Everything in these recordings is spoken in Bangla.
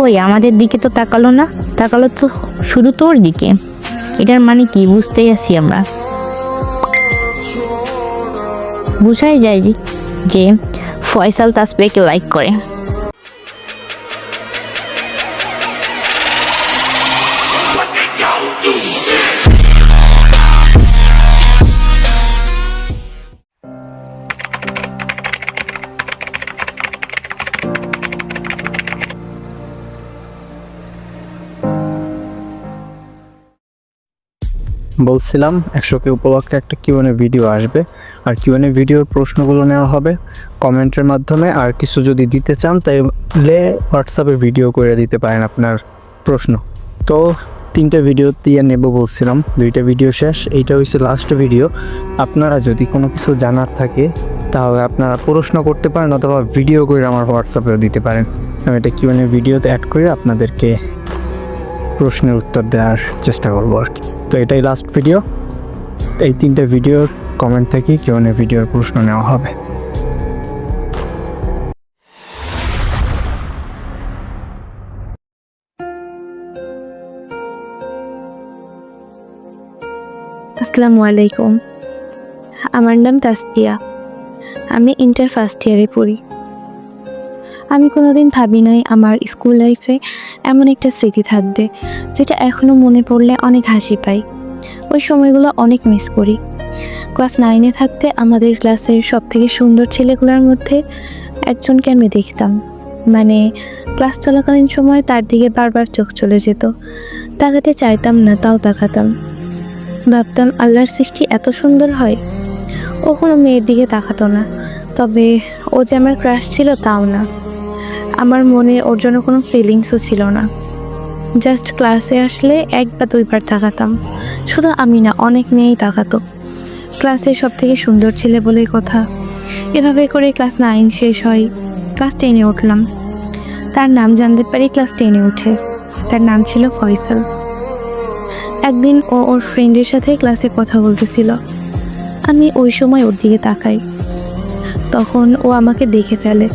কই? আমাদের দিকে তো তাকালো না। তাকালো তো শুধু তোর দিকে। এটার মানে কি? বুঝতেই আছি আমরা। বুঝাই যায় যে- ফয়সাল তাসবেকে লাইক করে। বলছিলাম, একশোকে উপলক্ষে একটা কিউএনএ ভিডিও আসবে। আর কিউএনএ ভিডিওর প্রশ্নগুলো নেওয়া হবে কমেন্টের মাধ্যমে। আর কিছু যদি দিতে চান তাহলে হোয়াটসঅ্যাপে ভিডিও করে দিতে পারেন আপনার প্রশ্ন। তো তিনটে ভিডিও দিয়ে নেব বলছিলাম, দুইটা ভিডিও শেষ। এইটা হচ্ছে লাস্ট ভিডিও আপনারা যদি কোনো কিছু জানার থাকে, তাহলে আপনারা প্রশ্ন করতে পারেন অথবা ভিডিও করে আমার হোয়াটসঅ্যাপেও দিতে পারেন। আমি এটা কিউএনএ ভিডিওতে অ্যাড করে আপনাদেরকে প্রশ্নের উত্তর দেওয়ার চেষ্টা করব আর কি। তো এটাই লাস্ট ভিডিও এই তিনটে ভিডিওর কমেন্ট থেকে কেউ ভিডিওর প্রশ্ন নেওয়া হবে। আসসালামু আলাইকুম। আমার নাম তাসপিয়া আমি ইন্টার ফার্স্ট ইয়ারে পড়ি। আমি কোনোদিন ভাবি নাই আমার স্কুল লাইফে এমন একটা স্মৃতি থাকবে, যেটা এখনও মনে পড়লে অনেক হাসি পাই। ওই সময়গুলো অনেক মিস করি। ক্লাস নাইনে থাকতে আমাদের ক্লাসের সব থেকে সুন্দর ছেলেগুলোর মধ্যে একজনকে আমি দেখতাম। মানে ক্লাস চলাকালীন সময় তার দিকে বারবার চোখ চলে যেত। তাকাতে চাইতাম না, তাও তাকাতাম। ভাবতাম, আল্লাহর সৃষ্টি এত সুন্দর হয়। ও কোনো মেয়ের দিকে তাকাতো না। তবে ও যে আমার ক্রাশ ছিল, তাও না। আমার মনে ওর জন্য কোনো ফিলিংসও ছিল না। জাস্ট ক্লাসে আসলে এক বা দুইবার তাকাতাম। শুধু আমি না অনেক মেয়েই তাকাতো। ক্লাসে সব থেকে সুন্দর ছেলে বলে কথা। এভাবে করে ক্লাস নাইন শেষ হয়। ক্লাস টেনে উঠলাম। তার নাম জানতে পারি ক্লাস টেনে উঠে। তার নাম ছিল ফয়সাল। একদিন ও ওর ফ্রেন্ডের সাথে ক্লাসে কথা বলতেছিল। আমি ওই সময় ওর দিকে তাকাই। তখন ও আমাকে দেখে ফেলে।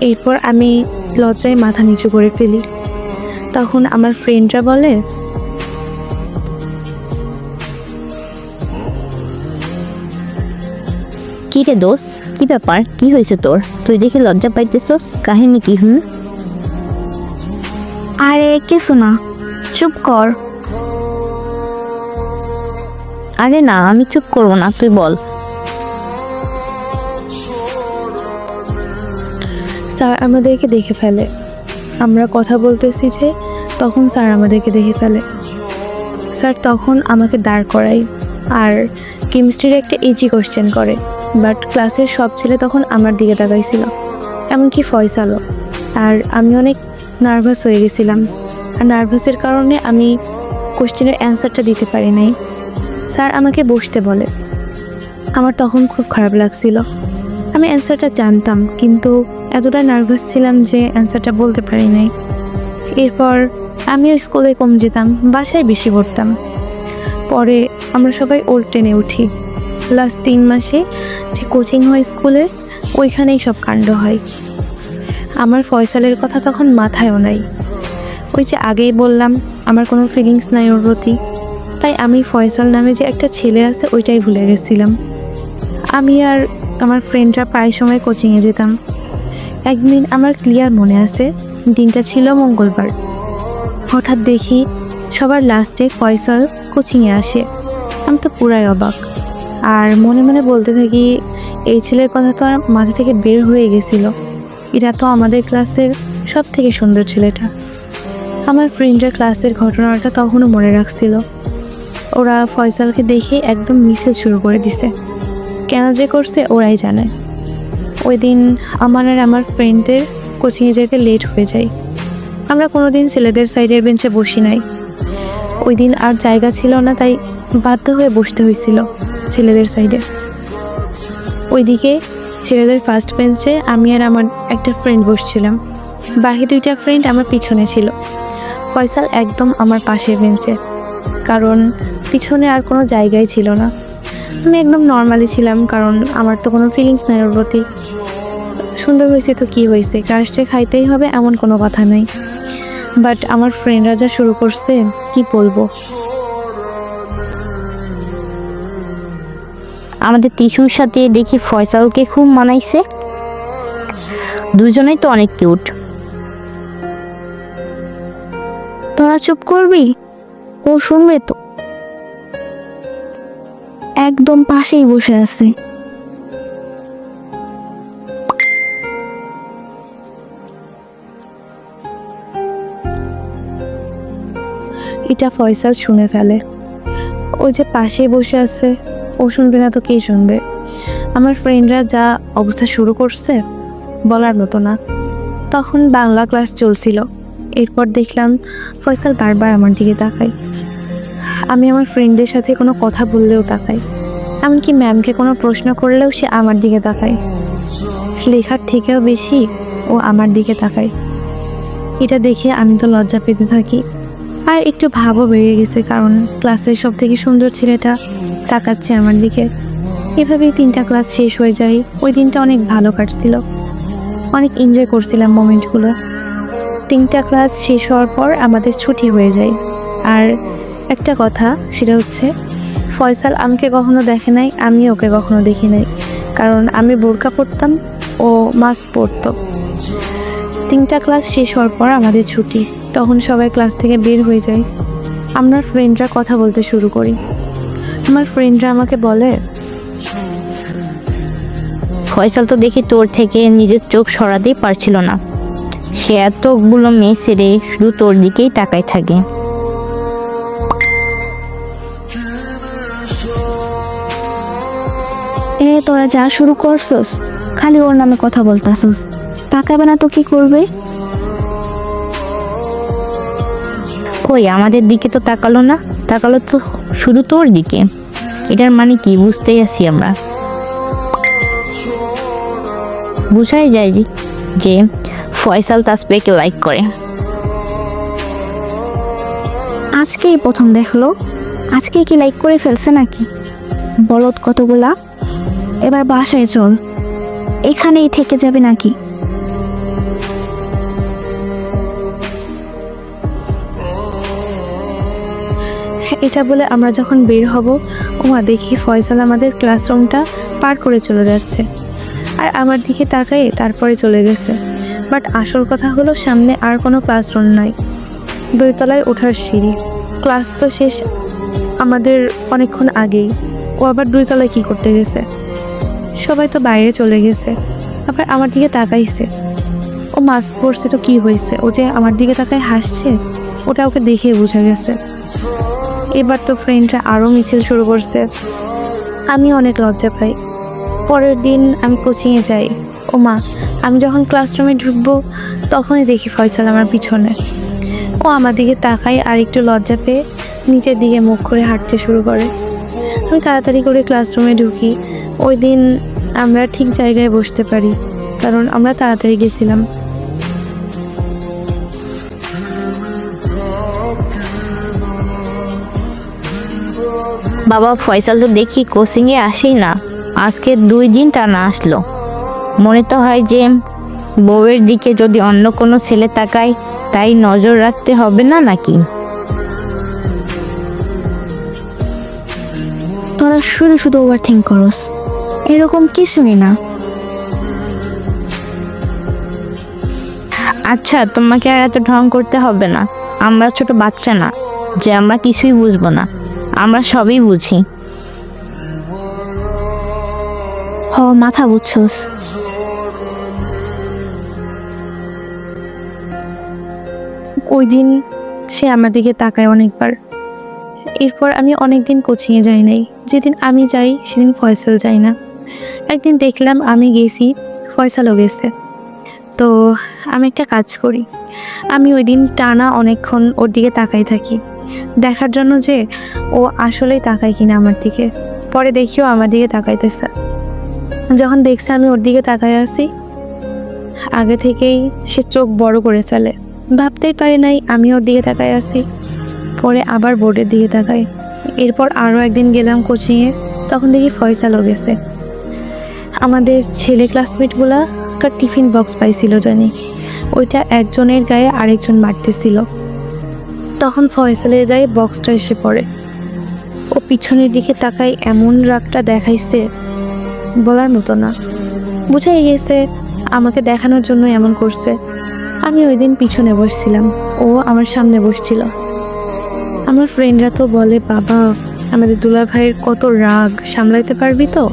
এরপর আমি লজ্জায় মাথা নিচু করে ফেলি। তখন আমার ফ্রেন্ডরা বলে কি রে দোষ কি ব্যাপার? কি হয়েছে তোর? তুই দেখে লজ্জা পাইতেছস? কাহিনী কি হুম? আরে কিছু না। চুপ কর। আরে না আমি চুপ করব না তুই বল। স্যার আমাদেরকে দেখে ফেলে। আমরা কথা বলতেছি যে, তখন স্যার আমাদেরকে দেখে ফেলে। স্যার তখন আমাকে দাঁড় করায় আর কেমিস্ট্রির একটা ইজি কোশ্চেন করে বাট ক্লাসের সব ছেলে তখন আমার দিকে তাকাইছিল। এমনকি ফয়সালও। আর আমি অনেক নার্ভাস হয়ে গেছিলাম। আর নার্ভাসের কারণে আমি কোশ্চেনের অ্যান্সারটা দিতে পারি নাই। স্যার আমাকে বসতে বলে। আমার তখন খুব খারাপ লাগছিল। আমি অ্যান্সারটা জানতাম, কিন্তু এতটা নার্ভাস ছিলাম যে অ্যান্সারটা বলতে পারি নাই। এরপর আমিও স্কুলে কম যেতাম, বাসায় বেশি পড়তাম। পরে আমরা সবাই ওল্ড ট্রেনে উঠি। লাস্ট তিন মাসে যে কোচিং হয় স্কুলে, ওইখানেই সব কাণ্ড হয়। আমার ফয়সালের কথা তখন মাথায়ও নাই। ওই যে আগেই বললাম, আমার কোনো ফিলিংস নাই ওর প্রতি। তাই আমি ফয়সাল নামে যে একটা ছেলে আছে, ওইটাই ভুলে গেছিলাম। আমি আর আমার ফ্রেন্ডরা প্রায় সময় কোচিংয়ে যেতাম। একদিন আমার ক্লিয়ার মনে আছে, দিনটা ছিল মঙ্গলবার। হঠাৎ দেখি সবার লাস্টে ফয়সাল কোচিংয়ে আসে। আমি তো পুরাই অবাক। আর মনে মনে বলতে থাকি, এই ছেলের কথা তো আর মাথা থেকে বের হয়ে গেছিল। এটা তো আমাদের ক্লাসের সব থেকে সুন্দর ছেলেটা। আমার ফ্রেন্ডরা ক্লাসের ঘটনাটা তখনও মনে রাখছিল। ওরা ফয়সালকে দেখে একদম মিছিল শুরু করে দিছে। কেন যে করছে ওরাই জানে। ওই দিন আমার আর আমার ফ্রেন্ডদের কোচিংয়ে যেতে লেট হয়ে যায়। আমরা কোনো দিন ছেলেদের সাইডের বেঞ্চে বসি নাই। ওই দিন আর জায়গা ছিল না, তাই বাধ্য হয়ে বসতে হয়েছিল ছেলেদের সাইডে ওইদিকে ছেলেদের ফার্স্ট বেঞ্চে আমি আর আমার একটা ফ্রেন্ড বসছিলাম। বাকি দুইটা ফ্রেন্ড আমার পিছনে ছিল। ফয়সাল একদম আমার পাশের বেঞ্চে কারণ পিছনে আর কোনো জায়গাই ছিল না। আমি একদম নর্মালি ছিলাম কারণ আমার তো কোনো ফিলিংস নাই ওর প্রতি। সুন্দর হয়েছে তো কী হয়েছে? ক্রাশ যে খাইতেই হবে এমন কোনো কথা নাই। বাট আমার ফ্রেন্ডরা যা শুরু করছে কি বলব? আমাদের টিসুর সাথে দেখি ফয়সালকে খুব মানাইছে। দুজনেই তো অনেক কিউট তোরা চুপ করবি? ও শুনবে তো। একদম পাশেই বসে আছে। এটা ফয়সাল শুনে ফেলে। ওই যে পাশে বসে আছে, ও শুনবে না তো কে শুনবে? আমার ফ্রেন্ডরা যা অবস্থা শুরু করছে, বলার মতো না। তখন বাংলা ক্লাস চলছিল। এরপর দেখলাম ফয়সাল বারবার আমার দিকে তাকায়। আমি আমার ফ্রেন্ডের সাথে কোনো কথা বললেও তাকাই। এমনকি ম্যামকে কোনো প্রশ্ন করলেও সে আমার দিকে তাকায়। লেখার থেকেও বেশি ও আমার দিকে তাকায়। এটা দেখে আমি তো লজ্জা পেতে থাকি। আর একটু ভাবও বেড়ে গেছে কারণ ক্লাসের সব থেকে সুন্দর ছেলেটা তাকাচ্ছে আমার দিকে। এভাবেই তিনটা ক্লাস শেষ হয়ে যায়। ওই দিনটা অনেক ভালো কাটছিল। অনেক এনজয় করছিলাম মোমেন্টগুলো। তিনটা ক্লাস শেষ হওয়ার পর আমাদের ছুটি হয়ে যায়। আর একটা কথা, সেটা হচ্ছে ফয়সাল আমাকে কখনো দেখে নাই, আমি ওকে কখনো দেখি নাই। কারণ আমি বোরকা পরতাম ও মাস্ক পরতো। তিনটা ক্লাস শেষ হওয়ার পর আমাদের ছুটি, তখন সবাই ক্লাস থেকে বের হয়ে যায়। আমরা ফ্রেন্ডরা কথা বলতে শুরু করি। আমার ফ্রেন্ডরা আমাকে বলে, ফয়সাল তো দেখি তোর থেকে নিজের চোখ সরাতেই পারছিল না। সে এতগুলো মেয়ে সেরে শুধু তোর দিকেই তাকায় থাকে। তোরা যা শুরু করছস খালি ওর নামে কথা বলতাছস। তাকাবে না তো কি করবে? কই আমাদের দিকে তো তাকালো না। তাকালো তো শুধু তোর দিকে। এটার মানে কি বুঝতেই আছি আমরা। বুঝাই যায় যে- যে ফয়সাল তাসবেকে লাইক করে। আজকেই প্রথম দেখল। আজকে কি লাইক করে ফেলছে নাকি? বলদ কতগুলা? এবার বাসায় চল। এখানেই থেকে যাবে নাকি? এটা বলে আমরা যখন বের হব ওমা দেখি ফয়সাল আমাদের ক্লাসরুমটা পার করে চলে যাচ্ছে। আর আমার দিকে তাকায়ে তারপরে চলে গেছে। বাট আসল কথা হলো সামনে আর কোনো ক্লাসরুম নাই। দুইতলায় ওঠার সিঁড়ি। ক্লাস তো শেষ আমাদের অনেকক্ষণ আগেই। ও আবার দুইতলায় কি করতে গেছে? সবাই তো বাইরে চলে গেছে। আবার আমার দিকে তাকাইছে। ও মাস্ক পরছে তো কি হয়েছে? ও যে আমার দিকে তাকায় হাসছে, ওটা ওকে দেখে বোঝা গেছে। এবার তো ফ্রেন্ডরা আরও মিছিল শুরু করছে। আমি অনেক লজ্জা পাই। পরের দিন আমি কোচিংয়ে যাই। ও মা, আমি যখন ক্লাসরুমে ঢুকবো, তখনই দেখি ফয়সাল আমার পিছনে। ও আমার দিকে তাকায় আর একটু লজ্জা পেয়ে নিচের দিকে মুখ করে হাঁটতে শুরু করে। আমি তাড়াতাড়ি করে ক্লাসরুমে ঢুকি। ওই দিন আমরা ঠিক জায়গায় বসতে পারি কারণ আমরা তাড়াতাড়ি গেছিলাম। বাবা ফয়সাল তো দেখি কোচিংয়ে আসেই না। আজকে দুই দিন টানা আসলো। মনে তো হয় যে বউয়ের দিকে যদি অন্য কোনো ছেলে তাকায় তাই নজর রাখতে হবে না নাকি? তোরা শুধু শুধু ওভার থিঙ্ক করস। এরকম কিছুই না। আচ্ছা তোমাকে আর এত ঢং করতে হবে না। আমরা ছোট বাচ্চা না যে আমরা কিছুই বুঝব না। আমরা সবই বুঝি। হ মাথা বুঝছস। ওই দিন সে আমার দিকে তাকায় অনেকবার। এরপর আমি অনেক দিন কোচিংয়ে যাই নাই। যেদিন আমি যাই সেদিন ফয়সাল যাই না। একদিন দেখলাম আমি গেছি, ফয়সালও গেছে। তো আমি একটা কাজ করি। আমি ওই দিন টানা অনেকক্ষণ ওর দিকে তাকাই থাকি। দেখার জন্য যে ও আসলেই তাকায় কিনা আমার দিকে। পরে দেখিও আমার দিকে তাকাইতেছে। যখন দেখছে আমি ওর দিকে তাকাই আছি, আগে থেকেই সে চোখ বড় করে ফেলে। ভাবতেই পারে নাই আমি ওর দিকে তাকাই আছি। পরে আবার বোর্ডের দিকে তাকাই। এরপর আরও একদিন গেলাম কোচিংয়ে, তখন দেখি ফয়সালও গেছে। আমাদের ছেলে ক্লাসমেটগুলা কার টিফিন বক্স পাইছিল জানি। ওইটা একজনের গায়ে আরেকজন মারতেছিল। তখন ফয়সালের গায়ে বক্সটা এসে পড়ে। ও পিছনের দিকে তাকাই এমন রাগটা দেখাইছে বলার মতো না। বুঝাই গেছে আমাকে দেখানোর জন্য এমন করছে। আমি ওই দিন পিছনে বসছিলাম, ও আমার সামনে বসছিল। আমার ফ্রেন্ডরা তো বলে, বাবা, আমাদের দুলা ভাইয়ের কত রাগ, সামলাইতে পারবি তো?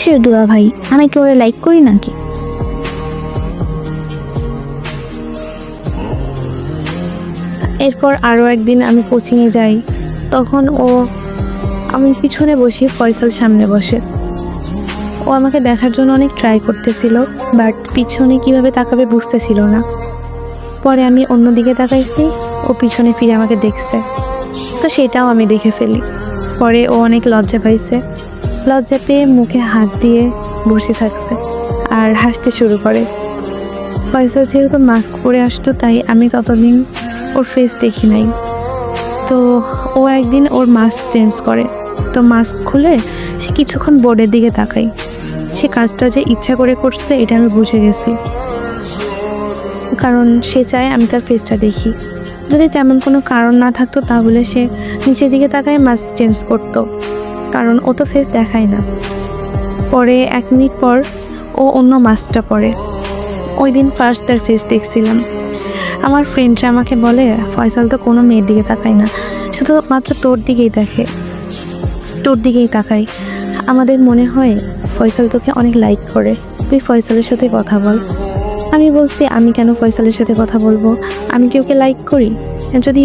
কিসের দুলা ভাই? আমি কি ওরে লাইক করি নাকি? এরপর আরও একদিন আমি কোচিংয়ে যাই। তখন ও আমি পিছনে বসি ফয়সাল সামনে বসে। ও আমাকে দেখার জন্য অনেক ট্রাই করতেছিল বাট পিছনে কীভাবে তাকাবে বুঝতেছিল না। পরে আমি অন্যদিকে তাকাইছি, ও পিছনে ফিরে আমাকে দেখছে। তো সেটাও আমি দেখে ফেলি। পরে ও অনেক লজ্জা পাইছে। লজ্জা পেয়ে মুখে হাত দিয়ে বসে থাকছে আর হাসতে শুরু করে। ফয়সাল যেহেতু মাস্ক পরে আসতো, তাই আমি ততদিন ওর ফেস দেখি নাই। তো ও একদিন ওর মাস্ক চেঞ্জ করে। তো মাস্ক খুলে সে কিছুক্ষণ বোর্ডের দিকে তাকাই সে কাজটা যে ইচ্ছা করে করছে, এটা আমি বুঝে গেছি। কারণ সে চায় আমি তার ফেসটা দেখি। যদি তেমন কোনো কারণ না থাকতো, তাহলে সে নিচের দিকে তাকায় মাস্ক চেঞ্জ করতো। কারণ ও তো ফেস দেখায় না। পরে এক মিনিট পর ও অন্য মাস্কটা পরে। ওই দিন ফার্স্ট তার ফেস দেখছিলাম। আমার ফ্রেন্ডরা আমাকে বলে, ফয়সাল তো কোনো মেয়ের দিকে তাকায় না, শুধু মাত্র তোর দিকেই দেখে। তোর দিকেই তাকাই আমাদের মনে হয় ফয়সাল তোকে অনেক লাইক করে। তুই ফয়সালের সাথে কথা বল। আমি বলছি, আমি কেন ফয়সালের সাথে কথা বলব? আমি কি ওকে লাইক করি? যদি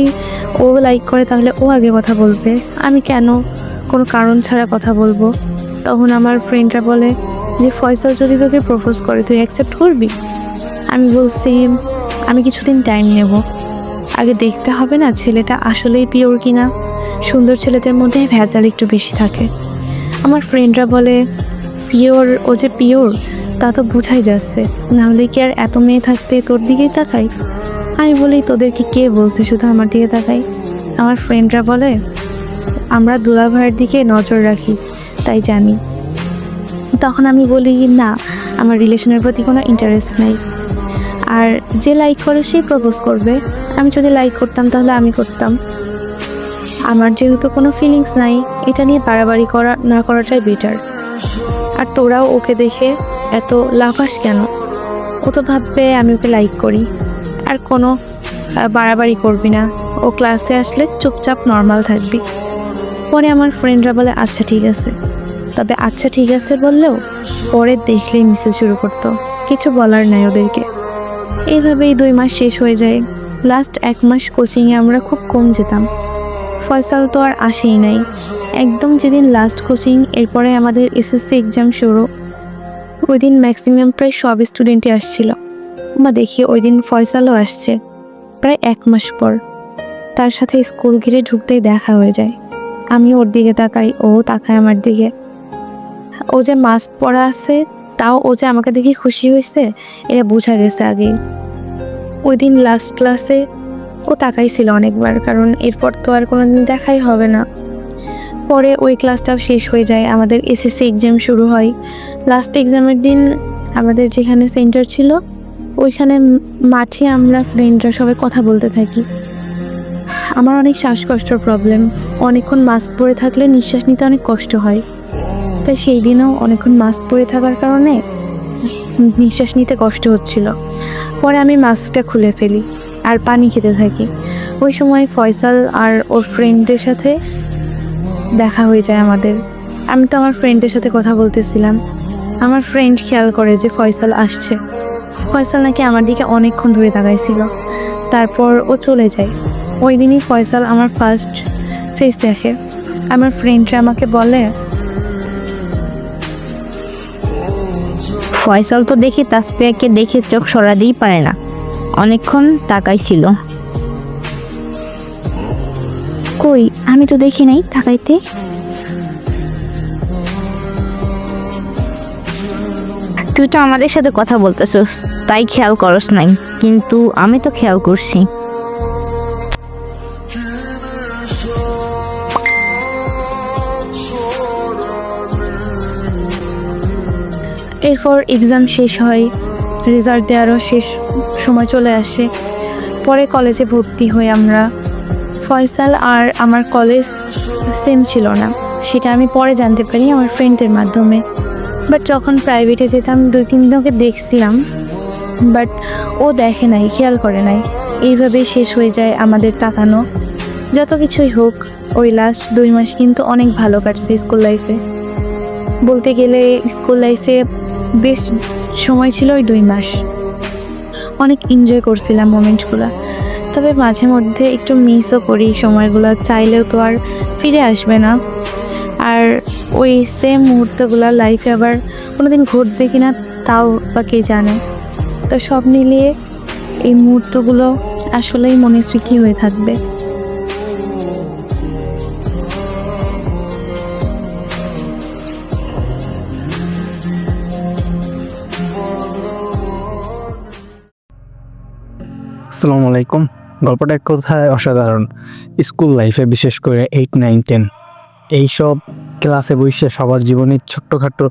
ও লাইক করে তাহলে ও আগে কথা বলবে। আমি কেন কোনো কারণ ছাড়া কথা বলব। তখন আমার ফ্রেন্ডরা বলে, যে ফয়সাল যদি তোকে প্রপোজ করে, তুই অ্যাকসেপ্ট করবি? আমি বলছি আমি কিছুদিন টাইম নেব। আগে দেখতে হবে না ছেলেটা আসলেই পিওর কি না সুন্দর ছেলেদের মধ্যে ভেজাল একটু বেশি থাকে। আমার ফ্রেন্ডরা বলে পিওর ও যে পিওর তা তো বোঝাই যাচ্ছে। নাহলে কি আর এত মেয়ে থাকতে তোর দিকেই তাকাই আমি বলি, তোদেরকে কে বলছে শুধু আমার দিকে তাকাই আমার ফ্রেন্ডরা বলে আমরা দুলাভাইয়ের দিকে নজর রাখি, তাই জানি। তখন আমি বলি, না, আমার রিলেশনের প্রতি কোনো ইন্টারেস্ট নাই। আর যে লাইক করে সেই প্রপোজ করবে। আমি যদি লাইক করতাম, তাহলে আমি করতাম। আমার যেহেতু কোনো ফিলিংস নাই, এটা নিয়ে বাড়াবাড়ি করা, না করাটাই বেটার আর তোরাও ওকে দেখে এত লাফাস কেন? ও তো ভাববে আমি ওকে লাইক করি। আর কোনো বাড়াবাড়ি করবি না। ও ক্লাসে আসলে চুপচাপ নর্মাল থাকবি। পরে আমার ফ্রেন্ডরা বলে আচ্ছা ঠিক আছে। তবে আচ্ছা ঠিক আছে বললেও পরে দেখলেই মিছিল শুরু করতো। কিছু বলার নাই ওদেরকে। এইভাবেই দুই মাস শেষ হয়ে যায়। লাস্ট এক মাস কোচিংয়ে আমরা খুব কম যেতাম। ফয়সাল তো আর আসেই নাই। একদম যেদিন লাস্ট কোচিং এরপরে আমাদের এসএসসি এক্সাম শুরু। ওই দিন ম্যাক্সিমাম প্রায় সব স্টুডেন্টই আসছিল। বা দেখি ওই দিন ফয়সালও আসছে। প্রায় এক মাস পর। তার সাথে স্কুল ঘিরে ঢুকতেই দেখা হয়ে যায়। আমি ওর দিকে তাকাই, ও তাকায় আমার দিকে। ও যে মাস্ক পরা আছে, তাও ও যে আমাকে দেখে খুশি হয়েছে, এটা বোঝা গেছে আগেই। ওই দিন লাস্ট ক্লাসে ও তাকাইছিল অনেকবার, কারণ এরপর তো আর কোনো দিন দেখাই হবে না। পরে ওই ক্লাসটাও শেষ হয়ে যায়, আমাদের এসএসসি এক্সাম শুরু হয়। লাস্ট এক্সামের দিন আমাদের যেখানে সেন্টার ছিল, ওইখানে মাঠে আমরা ফ্রেন্ডরা সবাই কথা বলতে থাকি। আমার অনেক শ্বাসকষ্টর প্রবলেম অনেকক্ষণ মাস্ক পরে থাকলে নিঃশ্বাস নিতে অনেক কষ্ট হয়। তাই সেই দিনও অনেকক্ষণ মাস্ক পরে থাকার কারণে নিঃশ্বাস নিতে কষ্ট হচ্ছিল। পরে আমি মাস্কটা খুলে ফেলি আর পানি খেতে থাকি। ওই সময় ফয়সাল আর ওর ফ্রেন্ডদের সাথে দেখা হয়ে যায় আমাদের। আমি তো আমার ফ্রেন্ডের সাথে কথা বলতেছিলাম। আমার ফ্রেন্ড খেয়াল করে যে ফয়সাল আসছে। ফয়সাল নাকি আমার দিকে অনেকক্ষণ ধরে তাকাইছিল। তারপর ও চলে যায়। ওই দিনই ফয়সাল আমার ফার্স্ট ফেস দেখে। আমার ফ্রেন্ডরা আমাকে বলে ফয়সাল তো দেখে তাসপিয়াকে দেখে চোখ সরাতেই পারে না। অনেকক্ষণ তাকাইছিল। কই আমি তো দেখি নাই তাকাইতে। তুই তো আমাদের সাথে কথা বলতেছস তাই খেয়াল করস নাই। কিন্তু আমি তো খেয়াল করছি। এরপর এক্সাম শেষ হয় রেজাল্ট দেওয়ারও শেষ সময় চলে আসে। পরে কলেজে ভর্তি হই আমরা। ফয়সাল আর আমার কলেজ সেম ছিল না। সেটা আমি পরে জানতে পারি আমার ফ্রেন্ডদের মাধ্যমে। বাট যখন প্রাইভেটে যেতাম, দুই তিনজনকে দেখছিলাম। বাট ও দেখে নাই, খেয়াল করে নাই। এইভাবেই শেষ হয়ে যায় আমাদের তাকানো। যত কিছুই হোক, ওই লাস্ট দুই মাস কিন্তু অনেক ভালো কাটছে স্কুল লাইফে বলতে গেলে স্কুল লাইফে বেস্ট সময় ছিল ওই দুই মাস। অনেক এনজয় করছিলাম মোমেন্টগুলো তবে মাঝে মধ্যে একটু মিসও করি সময়গুলো, চাইলেও তো আর ফিরে আসবে না। আর ওই সেম মুহূর্তগুলো লাইফে আবার কোনো দিন ঘটবে কি না, তাও বা কে জানে। তো সব মিলিয়ে এই মুহূর্তগুলো আসলেই মনে স্মৃতি হয়ে থাকবে। আসসালামু আলাইকুম। গল্পটা এক কথায় অসাধারণ। স্কুল লাইফে বিশেষ করে এইট, নাইন, টেন এইসব ক্লাসে বসে সবার জীবনে ছোট্টখাটো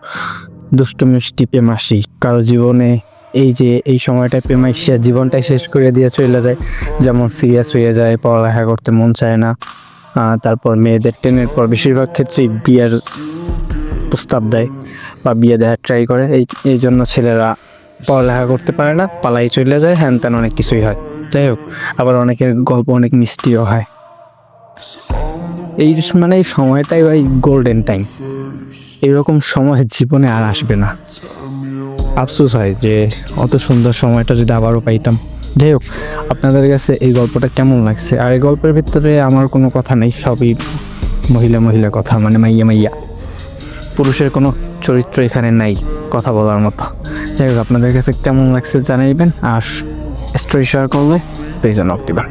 দুষ্টু মিষ্টি পেমাসি কারও জীবনে এই যে এই সময়টা পেমাইশিয়া জীবনটাই শেষ করে দিয়ে চলে যায়। যেমন সিরিয়াস হয়ে যায়, পড়ালেখা করতে মন চায় না। তারপর মেয়েদের টেনের পর বেশিরভাগ ক্ষেত্রেই বিয়ের প্রস্তাব দেয় বা বিয়ে দেওয়ার ট্রাই করে। এই এই জন্য ছেলেরা পড়ালেখা করতে পারে না, পালাই চলে যায়, হ্যান ত্যান অনেক কিছুই হয়। যাই হোক, আবার অনেকের গল্প অনেক মিষ্টিও হয়। এই মানে এই সময়টাই ভাই গোল্ডেন টাইম এরকম সময় জীবনে আর আসবে না। আফসোস হয় যে অত সুন্দর সময়টা যদি আবারও পাইতাম। যাই হোক, আপনাদের কাছে এই গল্পটা কেমন লাগছে? আর এই গল্পের ভিতরে আমার কোনো কথা নেই, সবই মহিলা মহিলা কথা মানে মাইয়া মাইয়া। পুরুষের কোনো চরিত্র এখানে নাই, কথা বলার মতো। যাই হোক, আপনাদের কাছে কেমন লাগছে জানাইবেন, আর স্টোরি শেয়ার করলে পেয়ে যান দিবেন।